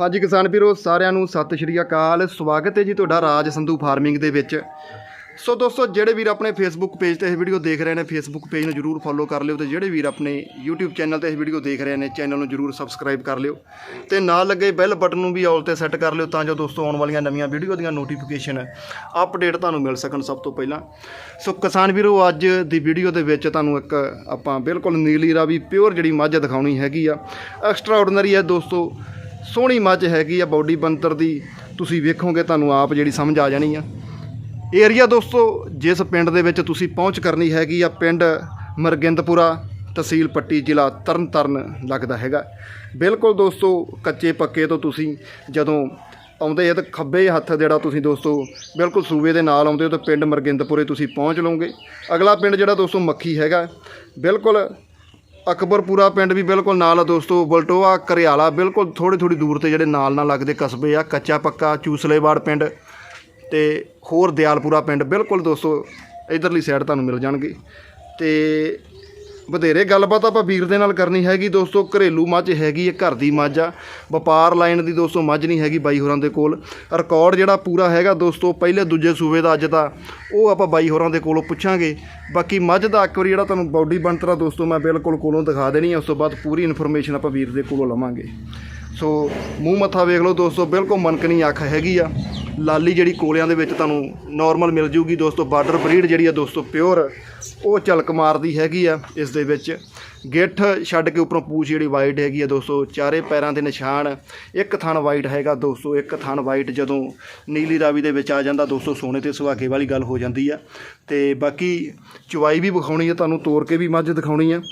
ਹਾਂਜੀ ਕਿਸਾਨ ਵੀਰੋ, ਸਾਰਿਆਂ ਨੂੰ ਸਤਿ ਸ਼੍ਰੀ ਅਕਾਲ। ਸਵਾਗਤ ਹੈ ਜੀ ਤੁਹਾਡਾ ਰਾਜ ਸੰਧੂ ਫਾਰਮਿੰਗ ਦੇ ਵਿੱਚ। ਸੋ ਦੋਸਤੋ, ਜਿਹੜੇ ਵੀਰ ਆਪਣੇ ਫੇਸਬੁੱਕ ਪੇਜ ਤੇ ਇਹ ਵੀਡੀਓ ਦੇਖ ਰਹੇ ਨੇ ਫੇਸਬੁੱਕ ਪੇਜ ਨੂੰ ਜਰੂਰ ਫੋਲੋ ਕਰ ਲਿਓ ਤੇ ਜਿਹੜੇ ਵੀਰ ਆਪਣੇ YouTube ਚੈਨਲ ਤੇ ਇਹ ਵੀਡੀਓ ਦੇਖ ਰਹੇ ਨੇ ਚੈਨਲ ਨੂੰ ਜਰੂਰ ਸਬਸਕ੍ਰਾਈਬ ਕਰ ਲਿਓ ਤੇ ਨਾਲ ਲੱਗੇ ਬੈਲ ਬਟਨ ਨੂੰ ਵੀ ਆਲ ਤੇ ਸੈੱਟ ਕਰ ਲਿਓ ਤਾਂ ਜੋ ਦੋਸਤੋ ਆਉਣ ਵਾਲੀਆਂ ਨਵੀਆਂ ਵੀਡੀਓ ਦੀਆਂ ਨੋਟੀਫਿਕੇਸ਼ਨ ਅਪਡੇਟ ਤੁਹਾਨੂੰ ਮਿਲ ਸਕਣ ਸਭ ਤੋਂ ਪਹਿਲਾਂ। ਸੋ ਕਿਸਾਨ ਵੀਰੋ, ਅੱਜ ਦੀ ਵੀਡੀਓ ਦੇ ਵਿੱਚ ਤੁਹਾਨੂੰ ਇੱਕ ਆਪਾਂ ਬਿਲਕੁਲ ਨੀਲੀ ਰਾਵੀ ਪਿਓਰ ਜਿਹੜੀ ਮੱਝ ਦਿਖਾਉਣੀ ਹੈਗੀ ਆ। ਐਕਸਟਰਾ ਆਰਡੀਨਰੀ ਹੈ ਦੋਸਤੋ। ਸੋਹਣੀ ਮੱਝ ਹੈਗੀ ਆ ਬਾਡੀ ਬੰਤਰ ਦੀ, ਤੁਸੀਂ ਵੇਖੋਗੇ ਤੁਹਾਨੂੰ ਆਪ ਜਿਹੜੀ ਸਮਝ ਆ ਜਾਣੀ ਆ। ਏਰੀਆ ਦੋਸਤੋ, ਜਿਸ ਪਿੰਡ ਦੇ ਵਿੱਚ ਤੁਸੀਂ ਪਹੁੰਚ ਕਰਨੀ ਹੈਗੀ ਆ, ਪਿੰਡ ਮਰਗਿੰਦਪੁਰਾ ਤਹਿਸੀਲ ਪੱਟੀ ਜ਼ਿਲ੍ਹਾ ਤਰਨਤਾਰਨ ਲੱਗਦਾ ਹੈਗਾ। ਬਿਲਕੁਲ ਦੋਸਤੋ, ਕੱਚੇ ਪੱਕੇ ਤੋਂ ਤੁਸੀਂ ਜਦੋਂ ਆਉਂਦੇ ਆ ਤਾਂ ਖੱਬੇ ਹੱਥ ਜਿਹੜਾ ਤੁਸੀਂ ਦੋਸਤੋ, ਬਿਲਕੁਲ ਸੂਬੇ ਦੇ ਨਾਲ ਆਉਂਦੇ ਹੋ ਤਾਂ ਪਿੰਡ ਮਰਗਿੰਦਪੁਰੇ ਤੁਸੀਂ ਪਹੁੰਚ ਲਓਗੇ। ਅਗਲਾ ਪਿੰਡ ਜਿਹੜਾ ਦੋਸਤੋ ਮੱਖੀ ਹੈਗਾ, ਬਿਲਕੁਲ ਅਕਬਰਪੁਰਾ ਪਿੰਡ ਵੀ ਬਿਲਕੁਲ ਨਾਲ ਆ ਦੋਸਤੋ, ਬਲਟੋਆ, ਕਰਿਆਲਾ ਬਿਲਕੁਲ ਥੋੜੀ ਥੋੜੀ ਦੂਰ ਤੇ ਜਿਹੜੇ ਨਾਲ ਨਾਲ ਲੱਗਦੇ ਕਸਬੇ ਆ, ਕੱਚਾ ਪੱਕਾ, ਚੂਸਲੇਵਾੜ ਪਿੰਡ ਤੇ ਹੋਰ ਦਿਆਲਪੁਰਾ ਪਿੰਡ ਬਿਲਕੁਲ ਦੋਸਤੋ, ਇਧਰਲੀ ਸਾਈਡ ਤੁਹਾਨੂੰ ਮਿਲ ਜਾਣਗੇ ਤੇ ਵਧੇਰੇ ਗੱਲਬਾਤ ਆਪਾਂ ਵੀਰ ਦੇ ਨਾਲ ਕਰਨੀ ਹੈਗੀ ਦੋਸਤੋ, ਘਰੇਲੂ ਮੱਝ ਹੈਗੀ ਹੈ, ਘਰ ਦੀ ਮੱਝ ਆ। ਵਪਾਰ ਲਾਈਨ ਦੀ ਦੋਸਤੋ, ਮੱਝ ਨਹੀਂ ਹੈਗੀ ਬਾਈ ਹੋਰਾਂ ਦੇ ਕੋਲ। ਰਿਕਾਰਡ ਜਿਹੜਾ ਪੂਰਾ ਹੈਗਾ ਦੋਸਤੋ, ਪਹਿਲੇ ਦੂਜੇ ਸੂਬੇ ਦਾ ਅੱਜ ਦਾ, ਉਹ ਆਪਾਂ ਬਾਈ ਹੋਰਾਂ ਦੇ ਕੋਲੋਂ ਪੁੱਛਾਂਗੇ। ਬਾਕੀ ਮੱਝ ਦਾ ਇੱਕ ਵਾਰੀ ਜਿਹੜਾ ਤੁਹਾਨੂੰ ਬਾਡੀ ਬਣਤਰਾ ਦੋਸਤੋ, ਮੈਂ ਬਿਲਕੁਲ ਕੋਲੋਂ ਦਿਖਾ ਦੇਣੀ ਹੈ ਉਸ ਤੋਂ ਬਾਅਦ ਪੂਰੀ ਇਨਫੋਰਮੇਸ਼ਨ ਆਪਾਂ ਵੀਰ ਦੇ ਕੋਲੋਂ ਲਵਾਂਗੇ। ਸੋ ਮੂੰਹ ਮੱਥਾ ਵੇਖ ਲਓ ਦੋਸਤੋ, ਬਿਲਕੁਲ ਮਨਕਣੀ ਅੱਖ ਹੈਗੀ ਆ। ਲਾਲੀ ਜਿਹੜੀ ਕੋਲਿਆਂ ਦੇ ਵਿੱਚ ਤੁਹਾਨੂੰ ਨਾਰਮਲ ਮਿਲ ਜੂਗੀ ਦੋਸਤੋ ਬਾਰਡਰ ਬਰੀਡ ਜਿਹੜੀ ਆ ਦੋਸਤੋ ਪਿਓਰ ਉਹ ਝਲਕ ਮਾਰਦੀ ਹੈਗੀ ਆ ਇਸ ਦੇ ਵਿੱਚ। ਗਿੱਠ ਛੱਡ ਕੇ ਉੱਪਰੋਂ ਪੂਛ ਜਿਹੜੀ ਵਾਈਟ ਹੈਗੀ ਆ ਦੋਸਤੋ ਚਾਰੇ ਪੈਰਾਂ ਦੇ ਨਿਸ਼ਾਨ ਇੱਕ ਥਣ ਵਾਈਟ ਹੈਗਾ ਦੋਸਤੋ ਇੱਕ ਥਣ ਵਾਈਟ ਜਦੋਂ ਨੀਲੀ ਰਾਵੀ ਦੇ ਵਿੱਚ ਆ ਜਾਂਦਾ ਦੋਸਤੋ ਸੋਨੇ ਤੇ ਸੁਹਾਗੇ ਵਾਲੀ ਗੱਲ ਹੋ ਜਾਂਦੀ ਆ। ਤੇ ਬਾਕੀ ਚੁਵਾਈ ਵੀ ਵਿਖਾਉਣੀ ਆ ਤੁਹਾਨੂੰ ਤੋੜ ਕੇ ਵੀ ਮੱਝ ਦਿਖਾਉਣੀ ਆ।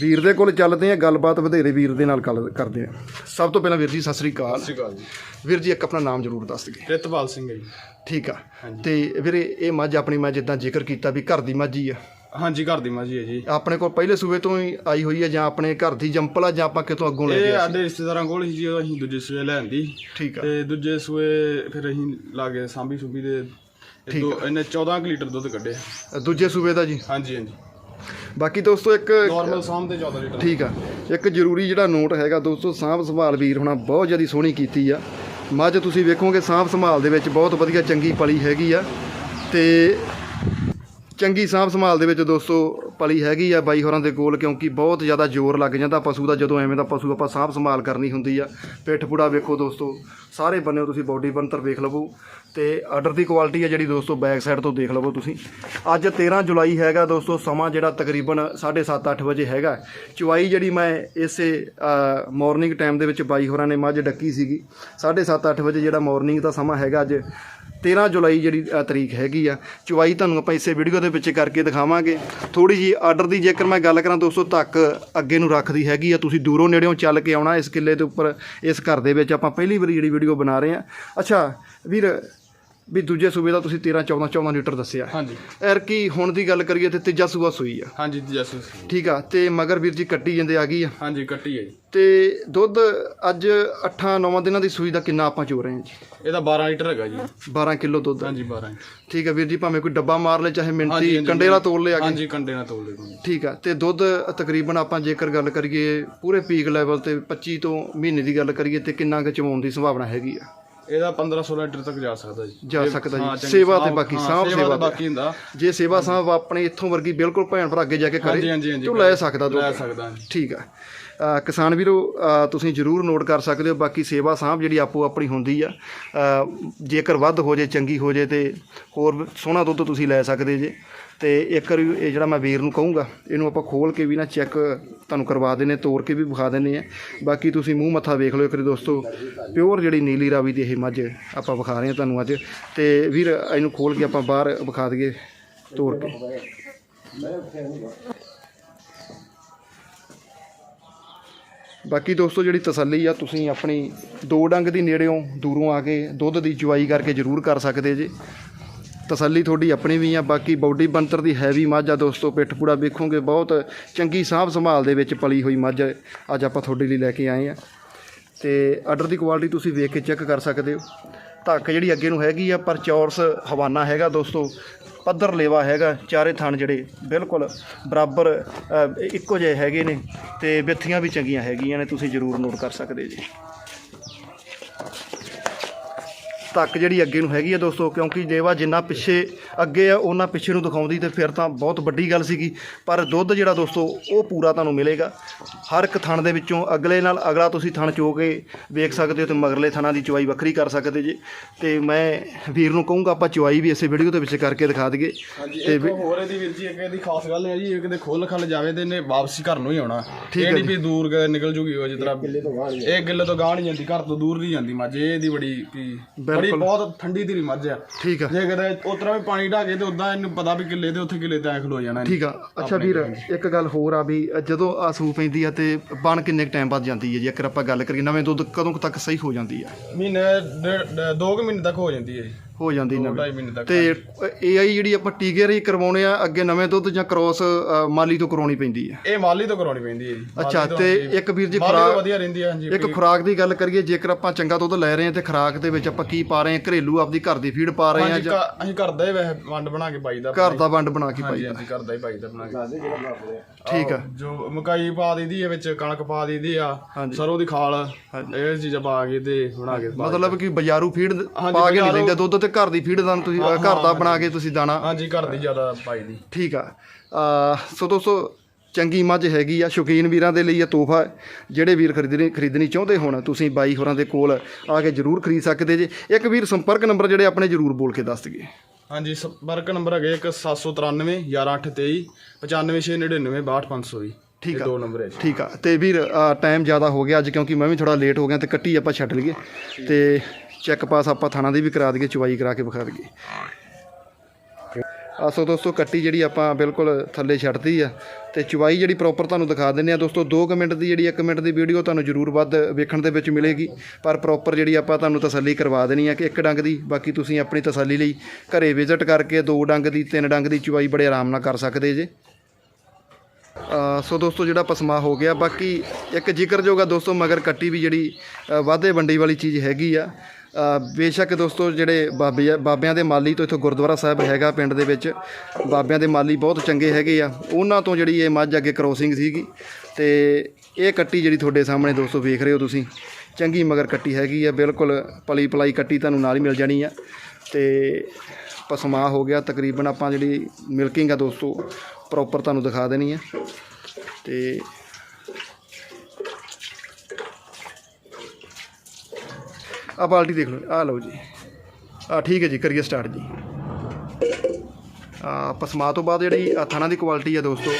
ਵੀਰ ਦੇ ਕੋਲ ਚੱਲਦੇ ਆ ਗੱਲਬਾਤ ਵਧੇਰੇ ਵੀਰ ਦੇ ਨਾਲ ਗੱਲ ਕਰਦੇ ਆ। ਸਭ ਤੋਂ ਪਹਿਲਾਂ ਵੀਰ ਜੀ ਸਤਿ ਸ੍ਰੀ ਅਕਾਲ। ਸਤਿ ਸ਼੍ਰੀ ਅਕਾਲ ਜੀ। ਵੀਰ ਜੀ ਇੱਕ ਆਪਣਾ ਨਾਮ ਜ਼ਰੂਰ ਦੱਸ ਦਿਓ। ਪ੍ਰਿਤਪਾਲ ਸਿੰਘ ਹੈ ਜੀ। ਠੀਕ ਆ। ਤੇ ਵੀਰੇ ਇਹ ਮੱਝ ਆਪਣੀ ਮੈਂ ਜਿੱਦਾਂ ਜ਼ਿਕਰ ਕੀਤਾ ਵੀ ਘਰ ਦੀ ਮੱਝ ਹੀ ਆ। ਹਾਂਜੀ ਘਰ ਦੀ ਮਾਜੀ ਹੈ ਜੀ। ਆਪਣੇ ਕੋਲ ਪਹਿਲੇ ਸੂਬੇ ਤੋਂ ਹੀ ਆਈ ਹੋਈ ਹੈ ਜਾਂ ਆਪਣੇ ਘਰ ਦੀ ਜੰਪਲ ਆ ਜਾਂ ਆਪਾਂ ਕਿਤੋਂ ਅੱਗੋਂ ਲੈ ਇਹ ਸਾਡੇ ਰਿਸ਼ਤੇਦਾਰਾਂ ਕੋਲ ਸੀ ਜੀ ਉਹ ਅਸੀਂ ਦੂਜੇ ਸੂਏ ਲੈਂਦੀ ਠੀਕ ਆ। ਤੇ ਦੂਜੇ ਸੂਏ ਫਿਰ ਅਸੀਂ ਲਾਗੇ ਸਾਂਭੀ ਸੁਭੀ ਦੇ। ਇਹ ਦੋ ਇਹਨੇ 14 ਕੁ ਲੀਟਰ ਦੁੱਧ ਕੱਢਿਆ। ਦੂਜੇ ਸੂਬੇ ਦਾ ਜੀ? ਹਾਂਜੀ ਹਾਂਜੀ। ਬਾਕੀ ਦੋਸਤੋ ਇੱਕ ਨਾਰਮਲ ਸਾਂਭ ਤੇ 14 ਲੀਟਰ। ਠੀਕ ਆ। ਇੱਕ ਜ਼ਰੂਰੀ ਜਿਹੜਾ ਨੋਟ ਹੈਗਾ ਦੋਸਤੋ ਸਾਂਭ ਸੰਭਾਲ ਵੀਰ ਹੋਣਾ ਬਹੁਤ ਜ਼ਿਆਦਾ ਸੋਹਣੀ ਕੀਤੀ ਆ। ਮੱਝ ਤੁਸੀਂ ਵੇਖੋਗੇ ਸਾਂਭ ਸੰਭਾਲ ਦੇ ਵਿੱਚ ਬਹੁਤ ਵਧੀਆ ਚੰਗੀ ਪਲੀ ਹੈਗੀ ਆ। ਤੇ ਚੰਗੀ ਸਾਂਭ ਸੰਭਾਲ ਦੇ ਵਿੱਚ ਦੋਸਤੋ ਪਲੀ ਹੈਗੀ ਆ ਬਾਈ ਹੋਰਾਂ ਦੇ ਕੋਲ, ਕਿਉਂਕਿ ਬਹੁਤ ਜ਼ਿਆਦਾ ਜ਼ੋਰ ਲੱਗ ਜਾਂਦਾ ਪਸ਼ੂ ਦਾ, ਜਦੋਂ ਐਵੇਂ ਦਾ ਪਸ਼ੂ ਆਪਾਂ ਸਾਂਭ ਸੰਭਾਲ ਕਰਨੀ ਹੁੰਦੀ ਆ। ਪਿੱਠ ਪੂੜਾ ਵੇਖੋ ਦੋਸਤੋ, ਸਾਰੇ ਬੰਨਿਓ ਤੁਸੀਂ ਬਾਡੀ ਬਣਤਰ ਵੇਖ ਲਵੋ। ਤੇ ਆਰਡਰ ਦੀ ਕੁਆਲਿਟੀ ਆ ਜਿਹੜੀ ਦੋਸਤੋ ਬੈਕ ਸਾਈਡ ਤੋਂ ਦੇਖ ਲਵੋ ਤੁਸੀਂ। ਅੱਜ 13 ਜੁਲਾਈ ਹੈਗਾ ਦੋਸਤੋ, ਸਮਾਂ ਜਿਹੜਾ ਤਕਰੀਬਨ 7:30 8 ਵਜੇ ਹੈਗਾ। ਚੁਆਈ ਜਿਹੜੀ ਮੈਂ ਇਸੇ ਮਾਰਨਿੰਗ ਟਾਈਮ ਦੇ ਵਿੱਚ ਬਾਈ ਹੋਰਾਂ ਨੇ ਮੱਝ ਡੱਕੀ ਸੀਗੀ। 7:30 8 ਵਜੇ ਜਿਹੜਾ ਮਾਰਨਿੰਗ ਦਾ ਸਮਾਂ ਹੈਗਾ ਅੱਜ 13 ਜੁਲਾਈ ਜਿਹੜੀ ਅ, ਤਰੀਕ ਹੈਗੀ ਆ। ਚੁਆਈ ਤੁਹਾਨੂੰ ਆਪਾਂ ਇਸੇ ਵੀਡੀਓ ਦੇ ਵਿੱਚ ਕਰਕੇ ਦਿਖਾਵਾਂਗੇ। ਥੋੜੀ ਜੀ ਆਰਡਰ ਦੀ ਜੇਕਰ ਮੈਂ ਗੱਲ ਕਰਾਂ ਦੋਸਤੋ ਤੱਕ ਅੱਗੇ ਨੂੰ ਰੱਖਦੀ ਹੈਗੀ ਆ। ਤੁਸੀਂ ਦੂਰੋਂ ਨੇੜਿਓਂ ਚੱਲ ਕੇ ਆਉਣਾ ਇਸ ਕਿੱਲੇ ਦੇ ਉੱਪਰ ਇਸ ਘਰ ਦੇ ਵਿੱਚ ਆਪਾਂ ਪਹਿਲੀ ਵਾਰੀ ਜਿਹੜੀ ਵੀਡੀਓ ਬਣਾ ਰਹੇ ਆ। ਅੱਛਾ ਵੀਰ ਵੀ ਦੂਜੇ ਸੂਬੇ ਦਾ ਤੁਸੀਂ 13 14 14 ਲੀਟਰ ਦੱਸਿਆ। ਹਾਂਜੀ। ਐਰ ਕੀ ਹੁਣ ਦੀ ਗੱਲ ਕਰੀਏ ਤੇ ਤੀਜਾ ਸੂਆ ਸੂਈ ਆ। ਹਾਂਜੀ ਜਸੂ ਠੀਕ ਆ ਤੇ ਮਗਰ ਵੀਰ ਜੀ ਕੱਟੀ ਜਾਂਦੇ ਆ ਗਈ ਆ। ਹਾਂਜੀ ਕੱਟੀ ਹੈ ਜੀ। ਤੇ ਦੁੱਧ ਅੱਜ 8-9 ਦਿਨਾਂ ਦੀ ਸੂਈ ਦਾ ਕਿੰਨਾ ਆਪਾਂ ਚੋ ਰਹੇ ਹਾਂ ਜੀ? ਇਹਦਾ 12 ਲੀਟਰ ਹੈਗਾ ਜੀ। 12 ਕਿਲੋ ਦੁੱਧ। ਹਾਂਜੀ 12 ਠੀਕ ਆ ਵੀਰ ਜੀ ਭਾਵੇਂ ਕੋਈ ਡੱਬਾ ਮਾਰ ਲੈ ਚਾਹੇ ਮਿੰਟੀ। ਕੰਡੇ ਵਾਲਾ ਤੋੜ ਲਿਆ ਹਾਂਜੀ ਕੰਡੇ ਨਾਲ ਤੋਲ ਦੇ ਠੀਕ ਆ ਤੇ ਦੁੱਧ ਤਕਰੀਬਨ ਆਪਾਂ ਜੇਕਰ ਗੱਲ ਕਰੀਏ ਪੂਰੇ ਪੀਕ ਲੈਵਲ ਤੇ 25 ਤੋਂ ਮਹੀਨੇ ਦੀ ਗੱਲ ਕਰੀਏ ਤੇ ਕਿੰਨਾ ਕੁ ਚਵਾਉਣ ਦੀ ਸੰਭਾਵਨਾ ਹੈਗੀ ਆ? ਇਹਦਾ 15 16 ਲੀਟਰ ਤੱਕ ਜਾ ਸਕਦਾ ਜੀ ਜਾ ਸਕਦਾ ਜੀ। ਚੰਗੀ ਸੇਵਾ ਤੇ ਸਾਂਭ- ਬਾਕੀ ਹਾਂ, ਸਾਂਭ ਸੇਵਾ ਤੇ। ਬਾਕੀ ਹੁੰਦਾ ਜੇ ਸੇਵਾ ਸਾਹਬ ਆਪਣੇ ਇੱਥੋਂ ਵਰਗੀ ਬਿਲਕੁਲ ਭੈਣ ਭਰਾ ਅੱਗੇ ਜਾ ਕੇ ਹਾਂਜੀ ਕਰੇ ਹਾਂਜੀ ਹਾਂਜੀ ਤੂੰ ਲੈ ਸਕਦਾ ਲੈ ਦੁੱਧ ਸਕਦਾ। ਠੀਕ ਆ ਕਿਸਾਨ ਵੀਰੋ ਤੁਸੀਂ ਜਰੂਰ ਨੋਟ ਕਰ ਸਕਦੇ ਹੋ, ਬਾਕੀ ਸੇਵਾ ਸਾਂਭ ਜਿਹੜੀ ਆਪੋ ਆਪਣੀ ਹੁੰਦੀ ਆ। ਜੇਕਰ ਵੱਧ ਹੋ ਜੇ, ਚੰਗੀ ਹੋ ਜੇ, ਤੇ ਹੋਰ ਸੋਹਣਾ ਦੁੱਧ ਤੁਸੀਂ ਲੈ ਸਕਦੇ ਜੇ। ਤੇ ਇੱਕ ਵਾਰੀ ਇਹ ਜਿਹੜਾ ਮੈਂ ਵੀਰ ਨੂੰ ਕਹੂੰਗਾ, ਇਹਨੂੰ ਆਪਾਂ ਖੋਲ ਕੇ ਵੀ ਨਾ ਚੈੱਕ ਤੁਹਾਨੂੰ ਕਰਵਾ ਦਿੰਨੇ ਤੋੜ ਕੇ ਵੀ ਵਿਖਾ ਦਿੰਨੇ ਆ ਬਾਕੀ ਤੁਸੀਂ ਮੂੰਹ ਮੱਥਾ ਵੇਖ ਲਓ ਇੱਕ ਵਾਰੀ ਦੋਸਤੋ, ਪਿਓਰ ਜਿਹੜੀ ਨੀਲੀ ਰਾਵੀ ਦੀ ਇਹ ਮੱਝ ਆਪਾਂ ਵਿਖਾ ਰਹੇ ਹਾਂ ਤੁਹਾਨੂੰ ਅੱਜ। ਤੇ ਵੀਰ, ਇਹਨੂੰ ਖੋਲ ਕੇ ਆਪਾਂ ਬਾਹਰ ਵਿਖਾ ਦਈਏ, ਤੋੜ ਕੇ। ਬਾਕੀ ਦੋਸਤੋ, ਜਿਹੜੀ ਤਸੱਲੀ ਆ, ਤੁਸੀਂ ਆਪਣੀ ਦੋ ਡੰਗ ਦੀ ਨੇੜਿਓਂ ਦੂਰੋਂ ਆ ਕੇ ਦੁੱਧ ਦੀ ਚੁਆਈ ਕਰਕੇ ਜ਼ਰੂਰ ਕਰ ਸਕਦੇ ਜੇ। ਤਸੱਲੀ ਤੁਹਾਡੀ ਆਪਣੀ ਵੀ ਆ, ਬਾਕੀ ਬਾਡੀ ਬੰਤਰ ਦੀ ਹੈਵੀ ਮੱਝ ਆ ਦੋਸਤੋ, ਪਿੱਠ ਪੂੜਾ ਵੇਖੋਗੇ ਬਹੁਤ ਚੰਗੀ ਸਾਂਭ ਸੰਭਾਲ ਦੇ ਵਿੱਚ ਪਲੀ ਹੋਈ ਮੱਝ ਅੱਜ ਆਪਾਂ ਤੁਹਾਡੇ ਲਈ ਲੈ ਕੇ ਆਏ ਆ। ਤੇ ਆਰਡਰ ਦੀ ਕੁਆਲਿਟੀ ਤੁਸੀਂ ਵੇਖ ਕੇ ਚੈੱਕ ਕਰ ਸਕਦੇ ਹੋ। ਧੱਕ ਜਿਹੜੀ ਅੱਗੇ ਨੂੰ ਹੈਗੀ ਆ, ਪਰ ਚੌਰਸ ਹਵਾਨਾ ਹੈਗਾ ਦੋਸਤੋ ਪੱਧਰ ਲੇਵਾ ਹੈਗਾ, ਚਾਰੇ ਥਣ ਜਿਹੜੇ ਬਿਲਕੁਲ ਬਰਾਬਰ ਇੱਕੋ ਜਿਹੇ ਹੈਗੇ ਨੇ ਤੇ ਬਿੱਥੀਆਂ ਵੀ ਚੰਗੀਆਂ ਹੈਗੀਆਂ ਨੇ, ਤੁਸੀਂ ਜ਼ਰੂਰ ਨੋਟ ਕਰ ਸਕਦੇ ਜੀ। ਤੱਕ ਜਿਹੜੀ ਅੱਗੇ ਨੂੰ ਹੈਗੀ ਆ ਦੋਸਤੋ ਕਿਉਂਕਿ ਜੇਵਾ ਜਿੰਨਾ ਪਿੱਛੇ ਅੱਗੇ ਆ ਉਹਨਾਂ ਪਿੱਛੇ ਨੂੰ ਦਿਖਾਉਂਦੀ ਤੇ ਫਿਰ ਤਾਂ ਬਹੁਤ ਵੱਡੀ ਗੱਲ ਸੀਗੀ। ਪਰ ਦੁੱਧ ਜਿਹੜਾ ਦੋਸਤੋ ਉਹ ਪੂਰਾ ਤੁਹਾਨੂੰ ਮਿਲੇਗਾ। ਹਰ ਇੱਕ ਥਣ ਦੇ ਵਿੱਚੋਂ ਅਗਲੇ ਨਾਲ ਅਗਲਾ ਤੁਸੀਂ ਥਣ ਚੋ ਕੇ ਵੇਖ ਸਕਦੇ ਹੋ ਤੇ ਮਗਰਲੇ ਥਣਾਂ ਦੀ ਚੁਆਈ ਵੱਖਰੀ ਕਰ ਸਕਦੇ ਜੇ। ਤੇ ਮੈਂ ਵੀਰ ਨੂੰ ਕਹੂੰਗਾ ਆਪਾਂ ਚੁਆਈ ਵੀ ਇਸੇ ਵੀਡੀਓ ਦੇ ਵਿੱਚ ਕਰਕੇ ਦਿਖਾ ਦਈਏ। ਹਾਂਜੀ ਇੱਕ ਹੋਰ ਇਹਦੀ ਵੀਰ ਜੀ ਇੱਕ ਇਹਦੀ ਖਾਸ ਗੱਲ ਹੈ ਜੀ ਇਹ ਕਿਤੇ ਖੁੱਲ ਖੱਲ ਜਾਵੇ ਤੇ ਇਹਨੇ ਵਾਪਸੀ ਘਰ ਨੂੰ ਹੀ ਆਉਣਾ। ਨਹੀਂ ਵੀ ਦੂਰ ਗਏ ਨਿਕਲ ਜੂਗੀ ਉਹ ਜਿਸ ਤਰ੍ਹਾਂ ਇਹ ਗਿੱਲੇ ਤੋਂ ਗਾਹ ਨਹੀਂ ਜਾਂਦੀ ਘਰ ਤੋਂ ਦੂਰ ਨਹੀਂ ਜਾਂਦੀ ਮੱਝ ਇਹ ਇਹਦੀ ਬੜੀ ਕੀ ਬੜੀ ਬਹੁਤ ਠੰਡੀ ਧੀਰੀ ਮੱਝ ਆ। ਠੀਕ ਆ। ਜੇ ਕਿਤੇ ਉਤਰਾ ਵੀ ਪਾਣੀ ਢਾਕੇ ਤੇ ਉਦਾਂ ਇਹਨੂੰ ਪਤਾ ਵੀ ਕਿੱਲੇ ਤੇ ਉੱਥੇ ਕਿੱਲੇ ਤੇ ਐ ਖਲੋ ਜਾਣਾ। ਠੀਕ ਆ। ਅੱਛਾ ਵੀਰ ਇੱਕ ਗੱਲ ਹੋਰ ਆ ਵੀ ਜਦੋਂ ਆ ਸੂ ਪੈਂਦੀ ਆ ਤੇ ਬਣ ਕਿੰਨੇ ਟਾਈਮ ਬਾਅਦ ਜਾਂਦੀ ਹੈ ਜੇਕਰ ਆਪਾਂ ਗੱਲ ਕਰੀਏ ਨਵੇਂ ਦੁੱਧ ਕਦੋਂ ਕੁ ਤੱਕ ਸਹੀ ਹੋ ਜਾਂਦੀ ਆ? ਮਹੀਨੇ ਡੇਢ- ਡ- ਦੋ ਕੁ ਮਹੀਨੇ ਤੱਕ ਹੋ ਜਾਂਦੀ ਹੈ ਜੀ। ਹੋ ਜਾਂਦੀ ਨਵੇਂ। ਢਾਈ ਮਹੀਨੇ ਤੱਕ ਤੇ ਏਆਈ ਜਿਹੜੀ ਆਪਾਂ ਟੀਕੇ ਰਹੀ ਕਰਵਾਉਣੇ ਆ ਅੱਗੇ ਨਵੇਂ ਦੁੱਧ ਜਾਂ ਕ੍ਰੋਸ ਮਾਲੀ ਤੋਂ ਕਰਾਉਣੀ ਪੈਂਦੀ ਆ ਇਹ ਮਾਲੀ ਤੋਂ ਕਰਾਉਣੀ ਪੈਂਦੀ ਹੈ ਜੀ। ਅੱਛਾ ਤੇ ਇੱਕ ਵੀਰ ਜੀ ਮਾਲੀ ਤੋਂ ਖੁਰਾਕ ਵਧੀਆ ਰਹਿੰਦੀ ਹੈ ਹਾਂਜੀ ਇੱਕ ਖੁਰਾਕ ਦੀ ਗੱਲ ਕਰੀਏ ਜੇਕਰ ਆਪਾਂ ਚੰਗਾ ਦੁੱਧ ਲੈ ਰਹੇ ਹਾਂ ਤੇ ਖੁਰਾਕ ਦੇ ਵਿੱਚ ਆਪਾਂ ਕੀ ਪਾ ਰਹੇ ਹਾਂ ਘਰੇਲੂ ਆਪਦੀ ਘਰ ਦੀ ਫੀਡ ਪਾ ਰਹੇ ਹਾਂ ਘਰ- ਅਸੀਂ ਘਰ ਦਾ ਹੀ ਵੈਸੇ ਵੰਡ ਬਣਾ ਕੇ ਪਾਈਦਾ ਘਰ ਦਾ ਵੰਡ ਬਣਾ ਕੇ ਪਾਈ ਹਾਂਜੀ ਘਰ ਦਾ ਹੀ ਪਾਈਦਾ ਬਣਾ ਕੇ। ਠੀਕ ਆ। ਜੋ ਮਕਾਈ ਪਾ ਦਈਦੀ ਹੈ ਵਿੱਚ ਕਣਕ ਪਾ ਦਈਦੀ ਆ। ਸਰੋਂ ਦੀ ਖਾਲ ਇਹ ਚੀਜ਼ਾਂ ਪਾ ਕੇ ਤੇ ਬਣਾ ਕੇ ਮਤਲਬ ਕਿ ਬਾਜ਼ਾਰੂ ਫੀਡ ਪਾ ਕੇ ਨਹੀਂ ਲੈਂਦੇ ਦੁੱਧ ਤੇ ਘਰ ਦੀ ਫੀਡ ਦਾ ਤੁਸੀਂ ਅ, ਘਰ ਦਾ ਬਣਾ ਕੇ ਤੁਸੀਂ ਦਾਣਾ। ਹਾਂਜੀ ਘਰ ਦੀ ਜ਼ਿਆਦਾ ਪਾਈ ਦੀ। ਠੀਕ ਆ। ਅ, ਸੋ ਦੋਸਤੋ ਚੰਗੀ ਮੱਝ ਹੈਗੀ ਆ ਸ਼ੌਕੀਨ ਵੀਰਾਂ ਦੇ ਲਈ ਇਹ ਤੋਹਫਾ ਹੈ। ਜਿਹੜੇ ਵੀਰ ਖਰੀਦਣੀ ਖਰੀਦਣੀ ਚਾਹੁੰਦੇ ਹੋਣ ਤੁਸੀਂ ਬਾਈ ਹੋਰਾਂ ਦੇ ਕੋਲ ਆ ਕੇ ਜਰੂਰ ਖਰੀਦ ਸਕਦੇ ਜੇ। ਇੱਕ ਵੀਰ ਸੰਪਰਕ ਨੰਬਰ ਜਿਹੜੇ ਆਪਣੇ ਜਰੂਰ ਬੋਲ ਕੇ ਦੱਸ ਦਈਏ। ਹਾਂਜੀ ਸੰਪਰਕ ਨੰਬਰ ਹੈਗੇ ਇੱਕ 793 11823 95699 62500 ਜੀ। ਠੀਕ ਆ। ਦੋ ਨੰਬਰ ਹੈ ਜੀ। ਠੀਕ ਆ। ਤੇ ਵੀਰ ਟਾਈਮ ਜ਼ਿਆਦਾ ਹੋ ਗਿਆ ਅੱਜ ਕਿਉਂਕਿ ਮੈਂ ਵੀ ਥੋੜਾ ਲੇਟ ਹੋ ਗਿਆ ਤੇ ਕੱਟੀ ਆਪਾਂ ਛੱਡ ਲਈਏ। ਤੇ ਚੈੱਕ ਪਾਸ ਆਪਾਂ ਥਾਣਾ ਦੀ ਵੀ ਕਰਾ ਦਈਏ ਚਵਾਈ ਕਰਾ ਕੇ ਵਿਖਾ ਦਈਏ। ਆ ਸੋ ਦੋਸਤੋ, ਕੱਟੀ ਜਿਹੜੀ ਆਪਾਂ ਬਿਲਕੁਲ ਥੱਲੇ ਛੱਡਤੀ ਆ ਤੇ ਚਵਾਈ ਜਿਹੜੀ ਪ੍ਰੋਪਰ ਤੁਹਾਨੂੰ ਦਿਖਾ ਦਿੰਨੇ ਆ ਦੋਸਤੋ 2 ਮਿੰਟ ਦੀ ਜਿਹੜੀ 1 ਮਿੰਟ ਦੀ ਵੀਡੀਓ ਤੁਹਾਨੂੰ ਜ਼ਰੂਰ ਵੱਧ ਵੇਖਣ ਦੇ ਵਿੱਚ ਮਿਲੇਗੀ। ਪਰ ਪ੍ਰੋਪਰ ਜਿਹੜੀ ਆਪਾਂ ਤੁਹਾਨੂੰ ਤਸੱਲੀ ਕਰਵਾ ਦੇਣੀ ਆ ਕਿ ਇੱਕ ਡੰਗ ਦੀ, ਬਾਕੀ ਤੁਸੀਂ ਆਪਣੀ ਤਸੱਲੀ ਲਈ ਘਰੇ ਵਿਜ਼ਿਟ ਕਰਕੇ ਦੋ ਡੰਗ ਦੀ, ਤਿੰਨ ਡੰਗ ਦੀ ਚਵਾਈ ਬੜੇ ਆਰਾਮ ਨਾਲ ਕਰ ਸਕਦੇ ਜੇ। ਸੋ ਦੋਸਤੋ, ਜਿਹੜਾ ਪਸਮਾ ਹੋ ਗਿਆ, ਬਾਕੀ ਇੱਕ ਜ਼ਿਕਰਯੋਗ ਆ ਦੋਸਤੋ, ਮਗਰ ਕੱਟੀ ਵੀ ਜਿਹੜੀ ਵਾਧੇ ਵੰਡੀ ਵਾਲੀ ਚੀਜ਼ ਹੈਗੀ ਆ। ਬੇਸ਼ੱਕ ਦੋਸਤੋ ਜਿਹੜੇ ਬਾਬੇ ਬਾਬਿਆਂ ਦੇ ਮਾਲੀ ਤੋਂ ਇੱਥੋਂ ਗੁਰਦੁਆਰਾ ਸਾਹਿਬ ਹੈਗਾ ਪਿੰਡ ਦੇ ਵਿੱਚ, ਬਾਬਿਆਂ ਦੇ ਮਾਲੀ ਬਹੁਤ ਚੰਗੇ ਹੈਗੇ ਆ। ਉਹਨਾਂ ਤੋਂ ਜਿਹੜੀ ਇਹ ਮੱਝ ਅੱਗੇ ਕ੍ਰੋਸਿੰਗ ਸੀਗੀ ਤੇ ਇਹ ਕੱਟੀ ਜਿਹੜੀ ਤੁਹਾਡੇ ਸਾਹਮਣੇ ਦੋਸਤੋ ਵੇਖ ਰਹੇ ਹੋ ਤੁਸੀਂ, ਚੰਗੀ ਮਗਰ ਕੱਟੀ ਹੈਗੀ ਆ, ਬਿਲਕੁਲ ਪਲੀ ਪਲਾਈ ਕੱਟੀ ਤੁਹਾਨੂੰ ਨਾਲ ਹੀ ਮਿਲ ਜਾਣੀ ਆ। ਤੇ ਪਸਮਾ ਹੋ ਗਿਆ, ਤਕਰੀਬਨ ਆਪਾਂ ਜਿਹੜੀ ਮਿਲਕਿੰਗ ਆ ਦੋਸਤੋ ਪ੍ਰੋਪਰ ਤੁਹਾਨੂੰ ਦਿਖਾ ਦੇਣੀ ਆ। ਤੇ ਆ ਬਾਲਟੀ ਦੇਖ ਲਓ ਆ ਲਓ ਜੀ। ਆ ਠੀਕ ਹੈ ਜੀ ਕਰੀਏ ਸਟਾਰਟ ਜੀ। ਆ ਪਸਮਾ ਤੋਂ ਬਾਅਦ ਜਿਹੜੀ ਥਣਾ ਦੀ ਕੁਆਲਿਟੀ ਆ ਦੋਸਤੋ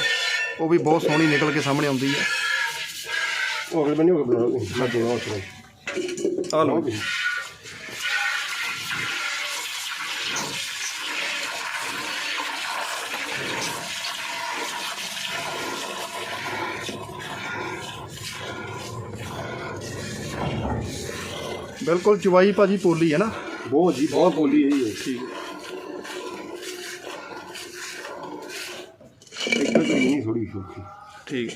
ਉਹ ਵੀ ਬਹੁਤ ਸੋਹਣੀ ਨਿਕਲ ਕੇ ਸਾਹਮਣੇ ਆਉਂਦੀ ਆ। ਉਹ ਅਗਲੇ ਬੰਨੇ ਹੋ ਕੇ ਉਸ ਆ ਲਓ। ਬਿਲਕੁਲ ਚਵਾਈ ਭਾਜੀ ਪੋਲੀ ਹੈ ਨਾ। ਬਹੁਤ ਜੀ ਬਹੁਤ ਬੋਲੀ ਹੈ ਜੀ ਠੀਕ ਇੱਕ ਤਾਂ ਨਹੀਂ ਥੋੜੀ ਛੋਟੀ ਠੀਕ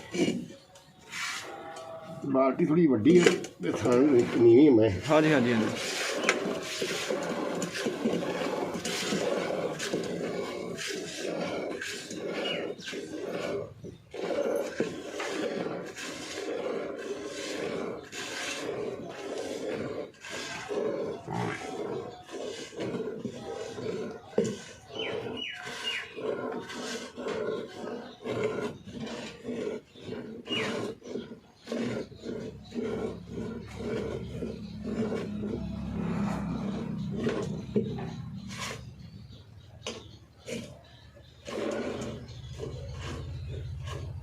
ਬਾਲਟੀ ਥੋੜੀ ਵੱਡੀ ਹੈ। ਤੇ ਥਾਂ ਨੀਵੀਂ ਮੈਂ। ਹਾਂਜੀ ਹਾਂਜੀ ਹਾਂਜੀ।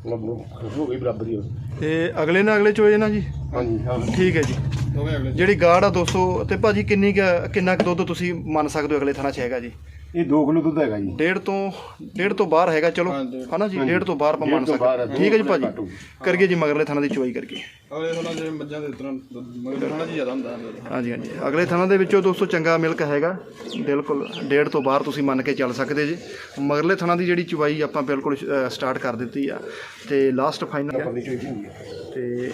ਹੋ ਗਈ ਬਰਾਬਰੀ ਹੋ ਤੇ ਅਗਲੇ ਨਾਲ ਅਗਲੇ ਚੋਏ ਨਾ ਜੀ? ਹਾਂਜੀ ਹਾਂ। ਠੀਕ ਹੈ ਜੀ। ਦੋਵੇਂ ਅਗਲੇ ਜਿਹੜੀ ਗਾੜ ਆ ਦੋਸਤੋ ਤੇ ਭਾਜੀ ਕਿੰਨੀ ਕੁ- ਕਿੰਨਾ ਕੁ ਦੁੱਧ ਤੁਸੀਂ ਮੰਨ ਸਕਦੇ ਹੋ ਅਗਲੇ ਥਾਣਾ 'ਚ ਹੈਗਾ ਜੀ? ਇਹ 2 ਕਿਲੋ ਦੁੱਧ ਹੈਗਾ ਜੀ। ਡੇਢ ਤੋਂ ਡੇਢ ਤੋਂ ਬਾਹਰ ਹੈਗਾ ਚਲੋ। ਹਨਾ ਜੀ? ਡੇਢ ਤੋਂ ਬਾਹਰ ਆਪਾਂ ਮੰਨ ਸਕਦੇ ਹੈ, ਠੀਕ ਹੈ ਜੀ ਦੋ ਭਾਜੀ। ਕਰੀਏ ਜੀ ਮਗਰਲੇ ਥਾਣਾ ਦੀ ਚੁਆਈ ਕਰਕੇ। ਅਗਲੇ ਥੋੜਾ ਜਿਹਾ ਮੱਝਾਂ ਦੇ ਤਰ੍ਹਾਂ ਮਗਰ ਥੋੜਾ ਜਿਹਾ ਜ਼ਿਆਦਾ ਹੁੰਦਾ ਹੈ। ਹਾਂਜੀ ਹਾਂਜੀ। ਅਗਲੇ ਥਾਣਾ ਦੇ ਵਿੱਚੋਂ ਦੋਸਤੋ ਚੰਗਾ ਮਿਲਕ ਹੈਗਾ। ਬਿਲਕੁਲ ਡੇਢ ਤੋਂ ਬਾਹਰ ਤੁਸੀਂ ਮੰਨ ਕੇ ਚੱਲ ਸਕਦੇ ਜੀ। ਮਗਰਲੇ ਥਾਣਾ ਦੀ ਜਿਹੜੀ ਚੁਆਈ ਆਪਾਂ ਬਿਲਕੁਲ ਸਟਾਰਟ ਕਰ ਦਿੱਤੀ ਆ। ਤੇ ਲਾਸਟ ਫਾਈਨਲ ਤੇ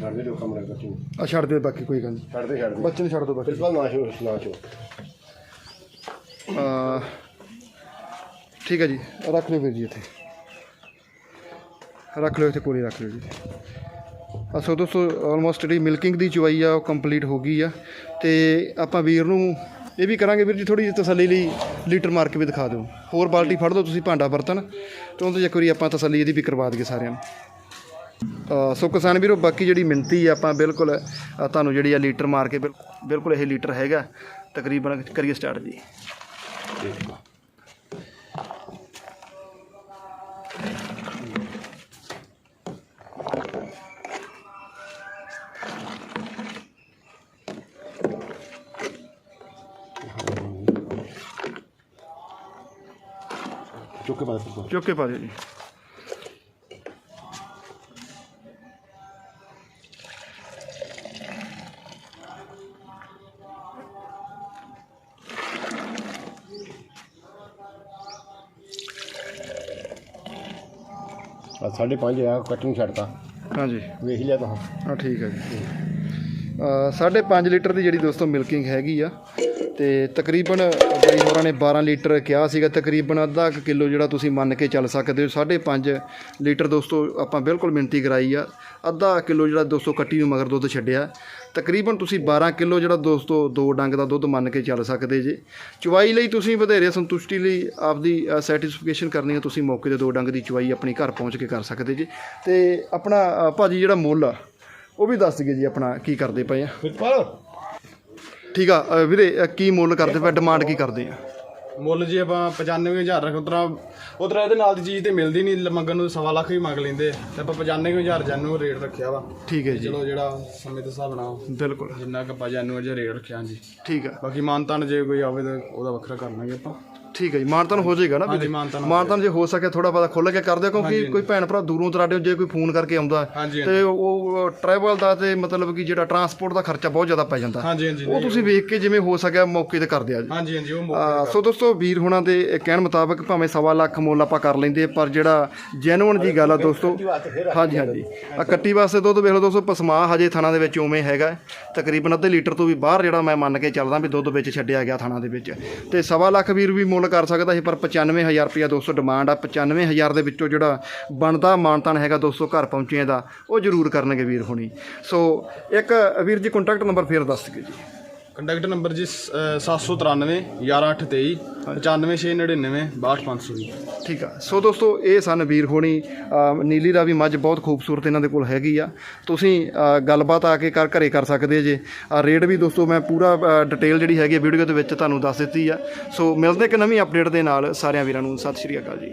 ਛੱਡ ਦੇ ਜੋ ਕੰਮ ਲੱਗਾ ਤੂੰ। ਆ ਛੱਡ ਦਿਓ ਬਾਕੀ ਕੋਈ ਗੱਲ ਨਹੀਂ ਛੱਡ ਦੇ ਛੱਡ ਦੇ ਬੱਚੇ ਨੂੰ ਛੱਡ ਦਿਓ ਬਾਕੀ। ਬਿਲਕੁਲ ਨਾ ਛੋ ਨਾ ਛੋ ਠੀਕ ਹੈ ਜੀ ਰੱਖ ਲਿਓ ਵੀਰ ਜੀ ਇੱਥੇ। ਰੱਖ ਲਿਓ ਇੱਥੇ ਕੋਲੀ ਰੱਖ ਲਿਓ ਜੀ। ਆ ਸੋ ਦੋਸਤੋ ਆਲਮੋਸਟ ਜਿਹੜੀ ਮਿਲਕਿੰਗ ਦੀ ਚੁਆਈ ਆ ਉਹ ਕੰਪਲੀਟ ਹੋ ਗਈ ਆ। ਤੇ ਆਪਾਂ ਵੀਰ ਨੂੰ ਇਹ ਵੀ ਕਰਾਂਗੇ ਵੀਰ ਜੀ ਥੋੜੀ ਜਿਹੀ ਤਸੱਲੀ ਲਈ ਲੀਟਰ ਮਾਰ ਕੇ ਵੀ ਦਿਖਾ ਦਿਓ। ਹੋਰ ਬਾਲਟੀ ਫੜ ਦਿਓ ਤੁਸੀਂ ਭਾਂਡਾ ਬਰਤਨ ਤੇ ਉਹਦੇ 'ਚ ਇੱਕ ਵਾਰੀ ਆਪਾਂ ਤਸੱਲੀ ਇਹਦੀ ਵੀ ਕਰਵਾ ਦਈਏ ਸਾਰਿਆਂ ਨੂੰ। ਸੋ ਕਿਸਾਨ ਵੀਰੋ ਬਾਕੀ ਜਿਹੜੀ ਮਿਣਤੀ ਆ ਆਪਾਂ ਬਿਲਕੁਲ ਤੁਹਾਨੂੰ ਜਿਹੜੀ ਆ ਲੀਟਰ ਮਾਰ ਕੇ ਬਿਲ- ਬਿਲਕੁਲ ਇਹ ਲੀਟਰ ਹੈਗਾ। ਤਕਰੀਬਨ ਕਰੀਏ ਸਟਾਰਟ ਜੀ। ਚੁੱਕ ਕੇ ਪਾ ਦੇ। ਚੁੱਕ ਪਾ ਦਿਓ ਜੀ। ਆ ਸਾਢੇ ਪੰਜ ਆ ਕਟਿੰਗ ਛੱਡਤਾ। ਹਾਂਜੀ। ਵੇਖ ਲਿਆ ਤਾਂ ਹਾਂ ਠੀਕ ਹੈ ਜੀ। ਅ, ਸਾਢੇ 5 ਲੀਟਰ ਦੀ ਜਿਹੜੀ ਦੋਸਤੋ ਮਿਲਕਿੰਗ ਹੈਗੀ ਆ ਤੇ ਤਕਰੀਬਨ ਬਾਈ ਹੋਰਾਂ ਨੇ 12 ਲੀਟਰ ਕਿਹਾ ਸੀਗਾ ਤਕਰੀਬਨ ਅੱਧਾ ਕੁ ਕਿਲੋ ਜਿਹੜਾ ਤੁਸੀਂ ਮੰਨ ਕੇ ਚੱਲ ਸਕਦੇ ਹੋ ਸਾਢੇ 5 ਲੀਟਰ ਦੋਸਤੋ ਆਪਾਂ ਬਿਲਕੁਲ ਮਿਣਤੀ ਕਰਾਈ ਆ। ਅੱਧਾ ਕਿਲੋ ਜਿਹੜਾ ਦੋਸਤੋ ਕੱਟੀ ਨੂੰ ਮਗਰ ਦੁੱਧ ਛੱਡਿਆ। ਤਕਰੀਬਨ ਤੁਸੀਂ 12 ਕਿਲੋ ਜਿਹੜਾ ਦੋਸਤੋ ਦੋ ਡੰਗ ਦਾ ਦੁੱਧ ਮੰਨ ਕੇ ਚੱਲ ਸਕਦੇ ਜੇ। ਚੁਵਾਈ ਲਈ ਤੁਸੀਂ ਵਧੇਰੇ ਸੰਤੁਸ਼ਟੀ ਲਈ ਆਪਦੀ ਸੈਟੀਸਫਿਕੇਸ਼ਨ ਕਰਨੀ ਹੈ ਤੁਸੀਂ ਮੌਕੇ ਤੇ ਦੋ ਡੰਗ ਦੀ ਚੁਵਾਈ ਆਪਣੀ ਘਰ ਪਹੁੰਚ ਕੇ ਕਰ ਸਕਦੇ ਜੇ। ਤੇ ਆਪਣਾ ਅ, ਭਾਜੀ ਜਿਹੜਾ ਮੁੱਲ ਆ ਉਹ ਵੀ ਦੱਸ ਦਈਏ ਜੀ ਆਪਣਾ ਕੀ ਕਰਦੇ ਪਏ ਆ। ਠੀਕ ਆ ਅ, ਵੀਰੇ ਅ, ਕੀ ਮੁੱਲ ਕਰਦੇ ਪਏ? ਡਿਮਾਂਡ ਕੀ ਕਰਦੇ ਆ? ਮੁੱਲ ਜੀ ਆਪਾਂ 95000 ਰੱਖ ਉਤਰਾ ਉਤਰਾ ਇਹਦੇ ਨਾਲ ਦੀ ਚੀਜ਼ ਤੇ ਮਿਲਦੀ ਨਹੀਂ ਮੰਗਣ ਨੂੰ ਸਵਾ ਲੱਖ ਵੀ ਮੰਗ ਲੈਂਦੇ ਤੇ ਆਪਾਂ 95000 ਜਾਨੂ ਰੇਟ ਰੱਖਿਆ ਵਾ। ਠੀਕ ਹੈ ਜੀ। ਚਲੋ ਜਿਹੜਾ ਸਮੇਂ ਦੇ ਹਿਸਾਬ ਨਾਲ ਬਿਲਕੁਲ। ਜਿੰਨਾ ਕੁ ਆਪਾਂ ਜਾਨੂ ਅਜੇ ਰੇਟ ਰੱਖਿਆ ਜੀ ਠੀਕ ਆ। ਬਾਕੀ ਮਾਨਤਾਨ ਜੇ ਕੋਈ ਆਵੇ ਤਾਂ ਉਹਦਾ ਵੱਖਰਾ ਕਰਨਾਗੇ ਆਪਾਂ। ਠੀਕ ਹੈ ਜੀ ਮਾਨਤਨ ਹੋ ਜਾਏਗਾ ਨਾ ਹਾਂਜੀ ਵੀਰੇ ਮਾਨਤਾਨ ਮਾਨਤਨ ਜੇ ਹੋ ਸਕੇ ਥੋੜਾ ਬਹੁਤਾ ਖੁੱਲ ਕੇ ਕਰ ਦਿਓ ਕਿਉਂਕਿ ਕੋਈ ਭੈਣ ਭਰਾ ਦੂਰੋਂ ਦਰਾਡਿਓ ਜੇ ਕੋਈ ਫੋਨ ਕਰਕੇ ਆਉਂਦਾ ਹਾਂਜੀ ਤੇ ਉਹ ਟਰੈਵਲ ਦਾ ਤੇ ਮਤਲਬ ਕਿ ਜਿਹੜਾ ਟਰਾਂਸਪੋਰਟ ਦਾ ਖਰਚਾ ਬਹੁਤ ਜ਼ਿਆਦਾ ਪੈ ਜਾਂਦਾ। ਹਾਂਜੀ ਹਾਂਜੀ। ਉਹ ਤੁਸੀਂ ਵੇਖ ਕੇ ਜਿਵੇਂ ਹੋ ਸਕਿਆ ਮੌਕੇ ਤੇ ਕਰ ਦਿਆ ਜੀ। ਹਾਂਜੀ ਹਾਂਜੀ ਉਹ ਮੌਕੇ ਸੋ ਦੋਸਤੋ ਵੀਰ ਹੁਣਾਂ ਦੇ ਕਹਿਣ ਮੁਤਾਬਕ ਭਾਵੇਂ ਸਵਾ ਲੱਖ ਮੁੱਲ ਆਪਾਂ ਕਰ ਲੈਂਦੇ ਪਰ ਜਿਹੜਾ ਜੈਨੂਨ ਜੀ ਗੱਲ ਆ ਦੋਸਤੋ ਹਾਂਜੀ ਹਾਂਜੀ। ਆ ਕੱਟੀ ਵਾਸਤੇ ਦੁੱਧ ਵੇਖ ਲਓ ਦੋਸਤੋ ਪਸਮਾ ਹਜੇ ਥਣਾ ਦੇ ਵਿੱਚ ਉਵੇਂ ਹੈਗਾ ਤਕਰੀਬਨ ਅੱਧੇ ਲੀਟਰ ਤੋਂ ਵੀ ਬਾਹਰ ਜਿਹੜਾ ਮੈਂ ਮੰਨ ਕੇ ਚੱਲਦਾ ਵੀ ਦੁੱਧ ਵਿੱਚ ਛੱਡਿਆ ਗਿਆ ਥਣਾ ਦੇ ਵਿੱਚ। ਤੇ ਸਵਾ ਲੱਖ ਵੀਰ ਵੀ ਮੁੱਲ ਕਰ ਸਕਦਾ ਸੀ, ਪਰ 95000 ਰੁਪਇਆ ਦੋਸਤੋ ਡਿਮਾਂਡ ਆ। 95000 ਦੇ ਵਿੱਚੋਂ ਜਿਹੜਾ ਬਣਦਾ ਮਾਨਤਾਨ ਹੈਗਾ ਦੋਸਤੋ ਘਰ ਪਹੁੰਚੇ ਦਾ, ਉਹ ਜ਼ਰੂਰ ਕਰਨਗੇ ਵੀਰ ਹੁਣੀ। ਸੋ ਇੱਕ, ਵੀਰ ਜੀ ਕੰਟੈਕਟ ਨੰਬਰ ਫੇਰ ਦੱਸ ਦਿਓ ਜੀ। ਕੰਟੈਕਟ ਨੰਬਰ ਜੀ ਅਹ, 793 11823 95699 62500 ਜੀ ਠੀਕ ਆ। ਸੋ ਦੋਸਤੋ ਇਹ ਸਨ ਵੀਰ ਹੋਣੀ। ਨੀਲੀ ਦਾ ਵੀ ਮੱਝ ਬਹੁਤ ਖੂਬਸੂਰਤ ਇਹਨਾਂ ਦੇ ਕੋਲ ਹੈਗੀ ਆ। ਤੁਸੀਂ ਗੱਲਬਾਤ ਆ ਕੇ ਕਰ ਘਰੇ ਕਰ ਸਕਦੇ ਜੇ। ਰੇਟ ਵੀ ਦੋਸਤੋ ਮੈਂ ਪੂਰਾ ਡਿਟੇਲ ਜਿਹੜੀ ਹੈਗੀ ਵੀਡੀਓ ਦੇ ਵਿੱਚ ਤੁਹਾਨੂੰ ਦੱਸ ਦਿੱਤੀ ਆ। ਸੋ ਮਿਲਦੇ ਇੱਕ ਨਵੀਂ ਅਪਡੇਟ ਦੇ ਨਾਲ ਸਾਰਿਆਂ ਵੀਰਾਂ ਨੂੰ। ਸਤਿ ਸ਼੍ਰੀ ਅਕਾਲ ਜੀ।